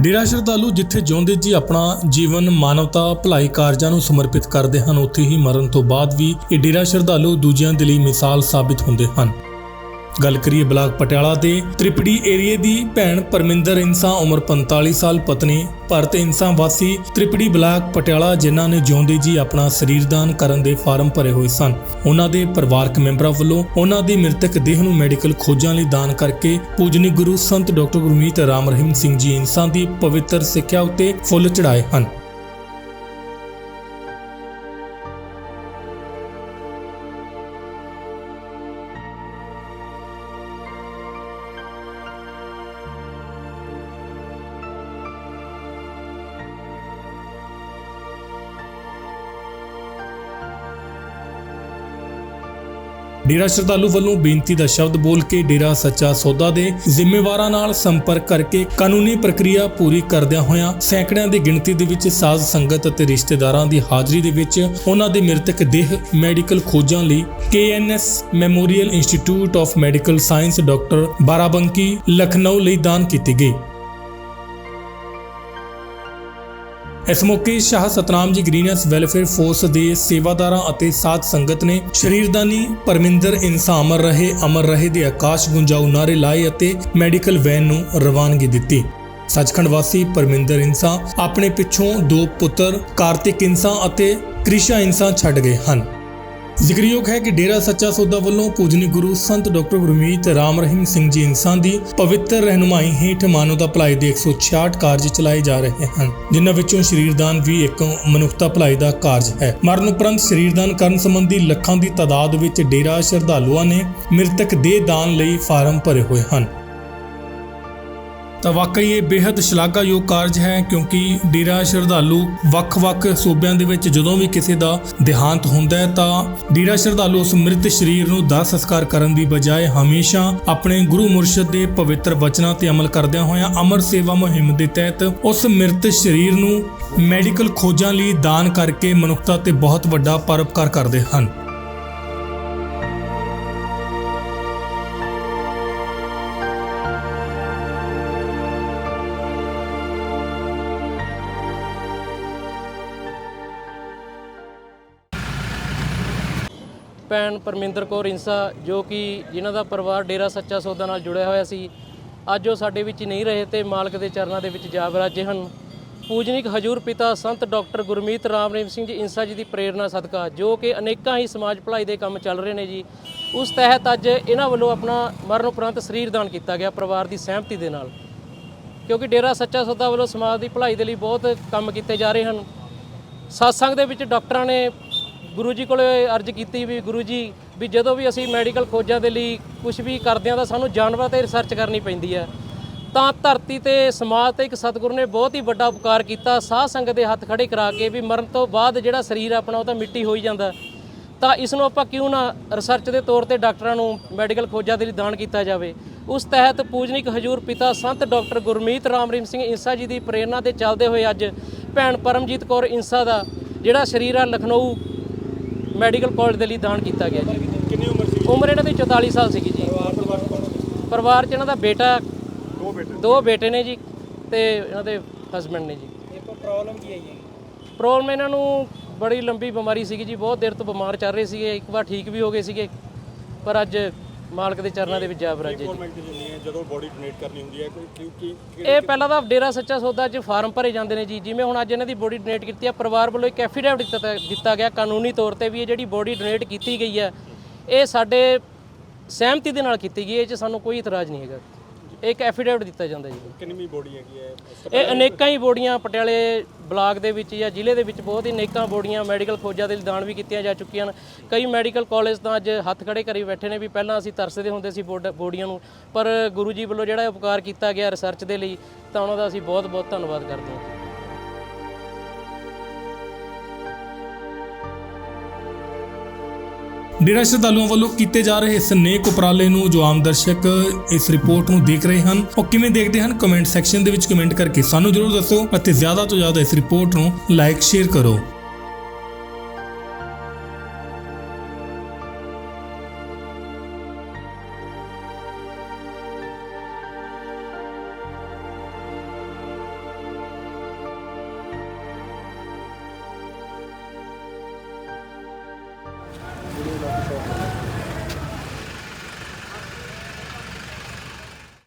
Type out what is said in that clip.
ਡੇਰਾ ਸ਼ਰਧਾਲੂ ਜਿੱਥੇ ਜਿਉਂਦੇ ਜੀ ਆਪਣਾ ਜੀਵਨ, ਮਾਨਵਤਾ, ਭਲਾਈ ਕਾਰਜਾਂ ਨੂੰ ਸਮਰਪਿਤ ਕਰਦੇ ਹਨ, ਉੱਥੇ ਹੀ ਮਰਨ ਤੋਂ ਬਾਅਦ ਵੀ ਇਹ ਡੇਰਾ ਸ਼ਰਧਾਲੂ ਦੂਜਿਆਂ ਦੇ ਲਈ ਮਿਸਾਲ ਸਾਬਿਤ ਹੁੰਦੇ ਹਨ। ਗੱਲ ਕਰੀਏ ਬਲਾਕ ਪਟਿਆਲਾ ਦੇ, ਤ੍ਰਿਪੜੀ ਏਰੀਏ ਦੀ ਭੈਣ ਪਰਮਿੰਦਰ ਇਨਸਾ ਉਮਰ 45 ਸਾਲ ਪਤਨੀ, ਭਰਤ ਇੰਸਾ ਵਾਸੀ ਤ੍ਰਿਪੜੀ ਬਲਾਕ ਪਟਿਆਲਾ ਜਿਨ੍ਹਾਂ ਨੇ ਜਿਉਂਦੇ ਜੀ ਆਪਣਾ ਸਰੀਰ ਦਾਨ ਕਰਨ ਦੇ ਫਾਰਮ ਭਰੇ ਹੋਏ ਸਨ। ਉਹਨਾਂ ਦੇ ਪਰਿਵਾਰਕ ਮੈਂਬਰਾਂ ਵੱਲੋਂ ਉਹਨਾਂ ਦੀ ਮ੍ਰਿਤਕ ਦੇਹ ਨੂੰ ਮੈਡੀਕਲ ਖੋਜਾਂ ਲਈ ਦਾਨ ਕਰਕੇ ਪੂਜਨੀ ਗੁਰੂ ਸੰਤ ਡਾਕਟਰ ਗੁਰਮੀਤ ਰਾਮ ਰਹੀਮ ਸਿੰਘ ਜੀ ਇਨਸਾ ਦੀ ਪਵਿੱਤਰ ਸਿੱਖਿਆ ਉੱਤੇ ਫੁੱਲ ਚੜਾਏ ਹਨ। ਡੇਰਾ ਸ਼ਰਧਾਲੂ ਵੱਲੋਂ ਬੇਨਤੀ ਦਾ ਸ਼ਬਦ ਬੋਲ ਕੇ ਡੇਰਾ ਸੱਚਾ ਸੌਦਾ ਦੇ ਜ਼ਿੰਮੇਵਾਰਾਂ ਨਾਲ ਸੰਪਰਕ ਕਰਕੇ ਕਾਨੂੰਨੀ ਪ੍ਰਕਿਰਿਆ ਪੂਰੀ ਕਰਦਿਆਂ ਹੋਇਆਂ ਸੈਂਕੜਿਆਂ ਦੀ ਗਿਣਤੀ ਦੇ ਵਿੱਚ ਸਾਜ਼ ਸੰਗਤ ਅਤੇ ਰਿਸ਼ਤੇਦਾਰਾਂ ਦੀ ਹਾਜ਼ਰੀ ਦੇ ਵਿੱਚ ਉਹਨਾਂ ਦੇ ਮ੍ਰਿਤਕ ਦੇਹ ਮੈਡੀਕਲ ਖੋਜਾਂ ਲਈ KNS memorial institute of medical science doctor Barabanki, Lucknow ਲਈ ਦਾਨ ਕੀਤੀ ਗਈ। ਇਸ ਮੌਕੇ ਸ਼ਾਹ ਸਤਨਾਮ ਜੀ ਗ੍ਰੀਨਸ ਵੈਲਫੇਅਰ ਫੋਰਸ ਦੇ ਸੇਵਾਦਾਰਾਂ ਅਤੇ ਸਾਧ ਸੰਗਤ ਨੇ ਸ਼ਰੀਰਦਾਨੀ ਪਰਮਿੰਦਰ ਇਨਸਾਨ ਅਮਰ ਰਹੇ ਅਮਰ ਰਹੇ ਦੇ ਆਕਾਸ਼ ਗੁੰਜਾਊ ਨਾਰੇ ਲਾਏ ਅਤੇ ਮੈਡੀਕਲ ਵੈਨ ਨੂੰ ਰਵਾਨਗੀ ਦਿੱਤੀ। ਸੱਚਖੰਡ ਵਾਸੀ ਪਰਮਿੰਦਰ ਇਨਸਾਨ ਆਪਣੇ ਪਿੱਛੋਂ ਦੋ ਪੁੱਤਰ ਕਾਰਤਿਕ ਇਨਸਾਨ ਅਤੇ ਕ੍ਰਿਸ਼ਾ ਇਨਸਾਨ ਛੱਡ ਗਏ ਹਨ। ਜ਼ਿਕਰਯੋਗ ਹੈ ਕਿ ਡੇਰਾ ਸੱਚਾ ਸੌਦਾ ਵੱਲੋਂ ਪੂਜਨੀ ਗੁਰੂ ਸੰਤ ਡਾਕਟਰ ਗੁਰਮੀਤ ਰਾਮ ਰਹੀਮ ਸਿੰਘ ਜੀ ਇਨਸਾਨ ਦੀ ਪਵਿੱਤਰ ਰਹਿਨੁਮਾਈ ਹੇਠ ਮਾਨਵਤਾ ਭਲਾਈ ਦੇ 166 ਕਾਰਜ ਚਲਾਏ ਜਾ ਰਹੇ ਹਨ, ਜਿਨ੍ਹਾਂ ਵਿੱਚੋਂ ਸ਼ਰੀਰਦਾਨ ਵੀ ਇੱਕ ਮਨੁੱਖਤਾ ਭਲਾਈ ਦਾ ਕਾਰਜ ਹੈ। ਮਰਨ ਉਪਰੰਤ ਸ਼ਰੀਰਦਾਨ ਕਰਨ ਸੰਬੰਧੀ ਲੱਖਾਂ ਦੀ ਤਾਦਾਦ ਵਿੱਚ ਡੇਰਾ ਸ਼ਰਧਾਲੂਆਂ ਨੇ ਮ੍ਰਿਤਕ ਦੇਹ ਦਾਨ ਲਈ ਫਾਰਮ ਭਰੇ ਹੋਏ ਹਨ। ਤਾਂ ਵਾਕਈ ਇਹ ਬੇहद ਸ਼ਲਾਘਾਯੋਗ ਕਾਰਜ ਹੈ, ਕਿਉਂਕਿ ਡੇਰਾ ਸ਼ਰਧਾਲੂ ਵੱਖ-ਵੱਖ ਸੂਬਿਆਂ ਦੇ ਵਿੱਚ ਜਦੋਂ ਵੀ ਕਿਸੇ ਦਾ ਦੇਹਾਂਤ ਹੁੰਦਾ ਹੈ, ਤਾਂ ਡੇਰਾ ਸ਼ਰਧਾਲੂ ਉਸ ਮ੍ਰਿਤ ਸਰੀਰ ਨੂੰ ਦਾਹ ਸੰਸਕਾਰ ਕਰਨ ਦੀ ਬਜਾਏ ਹਮੇਸ਼ਾ ਆਪਣੇ ਗੁਰੂ ਮੁਰਸ਼ਿਦ ਦੇ ਪਵਿੱਤਰ ਵਚਨਾਂ ਤੇ ਅਮਲ ਕਰਦਿਆਂ ਹੋਇਆਂ ਅਮਰ ਸੇਵਾ ਮੁਹਿੰਮ ਦੇ ਤਹਿਤ ਉਸ ਮ੍ਰਿਤ ਸਰੀਰ ਨੂੰ ਮੈਡੀਕਲ ਖੋਜਾਂ ਲਈ ਦਾਨ ਕਰਕੇ ਮਨੁੱਖਤਾ ਤੇ ਬਹੁਤ ਵੱਡਾ ਪਰਉਪਕਾਰ ਕਰਦੇ ਹਨ। ਭੈਣ ਪਰਮਿੰਦਰ ਕੌਰ ਇੰਸਾ ਜੋ ਕਿ ਜਿਨ੍ਹਾਂ ਦਾ ਪਰਿਵਾਰ ਡੇਰਾ ਸੱਚਾ ਸੌਦਾ ਨਾਲ ਜੁੜਿਆ ਹੋਇਆ ਸੀ, ਅੱਜ ਉਹ ਸਾਡੇ ਵਿੱਚ ਨਹੀਂ ਰਹੇ ਤੇ ਮਾਲਕ ਦੇ ਚਰਨਾਂ ਦੇ ਵਿੱਚ ਜਾ ਵਿਰਾਜੇ ਹਨ। ਪੂਜਨੀਕ ਹਜੂਰ ਪਿਤਾ ਸੰਤ ਡਾਕਟਰ ਗੁਰਮੀਤ ਰਾਮ ਰਹੀਮ ਸਿੰਘ ਜੀ ਇੰਸਾ ਜੀ ਦੀ ਪ੍ਰੇਰਣਾ ਸਦਕਾ, ਜੋ ਕਿ ਅਨੇਕਾਂ ਹੀ ਸਮਾਜ ਭਲਾਈ ਦੇ ਕੰਮ ਚੱਲ ਰਹੇ ਨੇ ਜੀ। ਉਸ ਤਹਿਤ ਅੱਜ ਇਹਨਾਂ ਵੱਲੋਂ ਆਪਣਾ ਮਰਨ ਉਪਰੰਤ ਸਰੀਰ ਦਾਨ ਕੀਤਾ ਗਿਆ ਪਰਿਵਾਰ ਦੀ ਸਹਿਮਤੀ ਦੇ ਨਾਲ। ਕਿਉਂਕਿ ਡੇਰਾ ਸੱਚਾ ਸੌਦਾ ਵੱਲੋਂ ਸਮਾਜ ਦੀ ਭਲਾਈ ਦੇ ਲਈ ਬਹੁਤ ਕੰਮ ਕੀਤੇ ਜਾ ਰਹੇ ਹਨ। satsang ਦੇ ਵਿੱਚ ਡਾਕਟਰਾਂ ਨੇ ਗੁਰੂ ਜੀ ਕੋਲੇ ਅਰਜ਼ ਕੀਤੀ ਵੀ ਗੁਰੂ ਜੀ, ਵੀ ਜਦੋਂ ਵੀ ਅਸੀਂ ਮੈਡੀਕਲ ਖੋਜਾਂ ਦੇ ਲਈ ਕੁਝ ਵੀ ਕਰਦੇ ਹਾਂ ਤਾਂ ਸਾਨੂੰ ਜਾਨਵਰਾਂ ਤੇ ਰਿਸਰਚ ਕਰਨੀ ਪੈਂਦੀ ਹੈ। ਤਾਂ ਧਰਤੀ ਤੇ ਸਮਾਜ ਤੇ ਇੱਕ ਸਤਿਗੁਰੂ ਨੇ ਬਹੁਤ ਹੀ ਵੱਡਾ ਉਪਕਾਰ ਕੀਤਾ। ਸਾਧ ਸੰਗਤ ਦੇ ਹੱਥ ਖੜੇ ਕਰਾ ਕੇ ਵੀ ਮਰਨ ਤੋਂ ਬਾਅਦ ਜਿਹੜਾ ਸਰੀਰ ਆਪਣਾ ਉਹ ਤਾਂ ਮਿੱਟੀ ਹੋ ਹੀ ਜਾਂਦਾ। ਤਾਂ ਇਸ ਨੂੰ ਆਪਾਂ ਕਿਉਂ ਨਾ ਰਿਸਰਚ ਦੇ ਤੌਰ ਤੇ ਡਾਕਟਰਾਂ ਨੂੰ ਮੈਡੀਕਲ ਖੋਜਾਂ ਦੇ ਲਈ ਦਾਨ ਕੀਤਾ ਜਾਵੇ। ਉਸ ਤਹਿਤ ਪੂਜਨੀਕ ਹਜੂਰ ਪਿਤਾ ਸੰਤ ਡਾਕਟਰ ਗੁਰਮੀਤ ਰਾਮ ਰਹੀਮ ਸਿੰਘ ਇੰਸਾ ਜੀ ਦੀ ਪ੍ਰੇਰਣਾ ਦੇ ਚੱਲਦੇ ਹੋਏ ਅੱਜ ਭੈਣ ਪਰਮਜੀਤ ਕੌਰ ਇੰਸਾ ਦਾ ਜਿਹੜਾ ਸਰੀਰ ਆ, ਲਖਨਊ ਮੈਡੀਕਲ ਕਾਲਜ ਦੇ ਲਈ ਦਾਨ ਕੀਤਾ ਗਿਆ ਜੀ। ਕਿੰਨੀ ਉਮਰ ਸੀ? ਉਮਰ ਇਹਨਾਂ ਦੀ 44 ਸਾਲ ਸੀਗੀ ਜੀ। ਪਰਿਵਾਰ ਪਰਿਵਾਰ ਕੌਣ ਪਰਿਵਾਰ 'ਚ ਇਹਨਾਂ ਦਾ ਬੇਟਾ ਦੋ ਬੇਟੇ। ਦੋ ਬੇਟੇ ਨੇ ਜੀ ਤੇ ਇਹਨਾਂ ਦੇ ਹਸਬੰਡ ਨੇ ਜੀ। ਇਹ ਕੋਈ ਪ੍ਰੋਬਲਮ ਕੀ ਆਈ ਹੈ ਪ੍ਰੋਬਲਮ ਇਹਨਾਂ ਨੂੰ ਬੜੀ ਲੰਬੀ ਬਿਮਾਰੀ ਸੀਗੀ ਜੀ ਬਹੁਤ ਦੇਰ ਤੋਂ ਬਿਮਾਰ ਚੱਲ ਰਹੇ ਸੀਗੇ ਇੱਕ ਵਾਰ ਠੀਕ ਵੀ ਹੋ ਗਏ ਸੀਗੇ ਪਰ ਅੱਜ ਮਾਲਕ ਦੇ ਚਰਨਾਂ ਦੇ ਵਿੱਚ ਜਾ ਬਰਾਜੇ ਜੀ। ਦੀ ਹੁੰਦੀ ਹੈ ਜਦੋਂ ਬੋਡੀ ਡੋਨੇਟ ਕਰਨੀ ਹੁੰਦੀ ਹੈ ਕੋਈ ਕਿਉਂ ਕੀ ਇਹ ਪਹਿਲਾਂ ਤਾਂ ਡੇਰਾ ਸੱਚਾ ਸੌਦਾ 'ਚ ਫਾਰਮ ਭਰੇ ਜਾਂਦੇ ਨੇ ਜੀ। ਜਿਵੇਂ ਹੁਣ ਅੱਜ ਇਹਨਾਂ ਦੀ ਬੋਡੀ ਡੋਨੇਟ ਕੀਤੀ ਹੈ ਪਰਿਵਾਰ ਵੱਲੋਂ ਇੱਕ ਐਫੀਡੈਵਿਟ ਦਿੱਤਾ ਦਿੱਤਾ ਗਿਆ ਕਾਨੂੰਨੀ ਤੌਰ ਤੇ ਵੀ ਇਹ ਜਿਹੜੀ ਬੋਡੀ ਡੋਨੇਟ ਕੀਤੀ ਗਈ ਹੈ ਇਹ ਸਾਡੇ ਸਹਿਮਤੀ ਦੇ ਨਾਲ ਕੀਤੀ ਗਈ ਹੈ ਇਹ 'ਚ ਸਾਨੂੰ ਕੋਈ ਇਤਰਾਜ਼ ਨਹੀਂ ਹੈਗਾ। ਇੱਕ ਐਫੀਡੈਵਿਟ ਦਿੱਤਾ ਜਾਂਦਾ ਜੀ। ਕਿੰਨੀ ਬੋਡੀ ਹੈਗੀ ਹੈ? ਇਹ ਅਨੇਕਾਂ ਹੀ ਬੋਡੀਆਂ ਪਟਿਆਲੇ ਬਲਾਕ ਦੇ ਵਿੱਚ ਜਾਂ ਜ਼ਿਲ੍ਹੇ ਦੇ ਵਿੱਚ ਬਹੁਤ ਹੀ ਅਨੇਕਾਂ ਬੋਡੀਆਂ ਮੈਡੀਕਲ ਖੋਜਾਂ ਦੇ ਲਈ ਦਾਨ ਵੀ ਕੀਤੀਆਂ ਜਾ ਚੁੱਕੀਆਂ ਹਨ। ਕਈ ਮੈਡੀਕਲ ਕਾਲਜ ਤਾਂ ਅੱਜ ਹੱਥ ਖੜੇ ਕਰੀ ਬੈਠੇ ਨੇ ਵੀ ਪਹਿਲਾਂ ਅਸੀਂ ਤਰਸਦੇ ਹੁੰਦੇ ਸੀ ਬੋਡ- ਬੋਡੀਆਂ ਨੂੰ ਪਰ ਗੁਰੂ ਜੀ ਵੱਲੋਂ ਜਿਹੜਾ ਉਪਕਾਰ ਕੀਤਾ ਗਿਆ ਰਿਸਰਚ ਦੇ ਲਈ ਤਾਂ ਉਹਨਾਂ ਦਾ ਅਸੀਂ ਬਹੁਤ ਬਹੁਤ ਧੰਨਵਾਦ ਕਰਦੇ ਹਾਂ। ਡੇਰਾ ਸ਼ਰਧਾਲੂਆਂ ਵੱਲੋਂ ਕੀਤੇ ਜਾ ਰਹੇ ਇਸ ਨੇਕ ਉਪਰਾਲੇ ਨੂੰ ਜੋ ਆਮ ਦਰਸ਼ਕ ਇਸ ਰਿਪੋਰਟ ਨੂੰ ਦੇਖ ਰਹੇ ਹਨ, ਉਹ ਕਿਵੇਂ ਦੇਖਦੇ ਹਨ? ਕਮੈਂਟ ਸੈਕਸ਼ਨ ਦੇ ਵਿੱਚ ਕਮੈਂਟ ਕਰਕੇ ਸਾਨੂੰ ਜਰੂਰ ਦੱਸੋ ਅਤੇ ਜ਼ਿਆਦਾ ਤੋਂ ਜ਼ਿਆਦਾ ਇਸ ਰਿਪੋਰਟ ਨੂੰ ਲਾਈਕ ਸ਼ੇਅਰ ਕਰੋ।